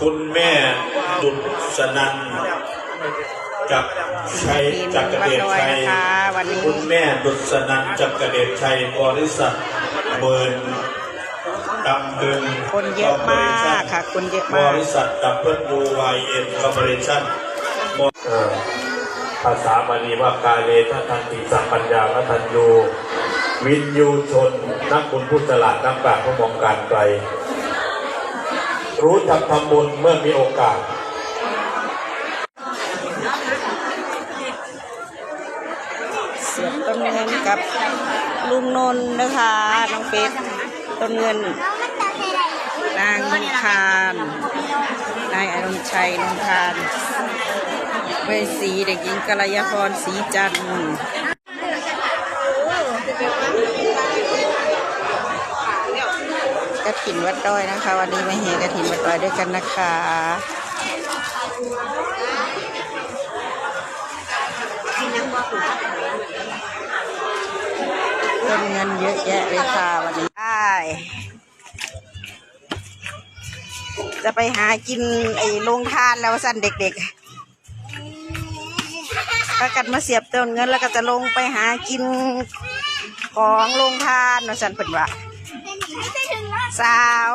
คุณแม่ดุษนันกับชัยจักรเดชชัยคุณแม่ดุษนันจักรเดชชัยบริษัทเบิร์นดำดึงคนเยอะมากค่ะคนเยอะบมากริษัทดับเบิลยูไวเอ็นคอร์ปอเรชั่นภาษาบาลีว่ากาเลทัทันติสัมปัญญาทัทันยูวินยูชน นักบุญผู้ฉลาดนักปราชญ์ผู้มองการไกล รู้จักทำบุญเมื่อมีโอกาส เสียต้นเงินกับลุงนนท์นะคะน้องเฟสต้นเงิน นางนงคารนายอรุณชัยนงคารเวสีเด็กหญิงกัลยาพรศรีจันทร์ ระถินวัดดอยนะคะ วันนี้มาเฮกระถินวัดดอยด้วยกันนะคะต้นเงินเยอะแยะเลยค่ะวันนี้ได้จะไปหากินไอ้โรงทานแล้วสั่นเด็กๆถ้ากันมาเสียบต้นเงินแล้วก็จะลงไปหากินของโรงทานนาะสั่นเพิ่นว่า สาว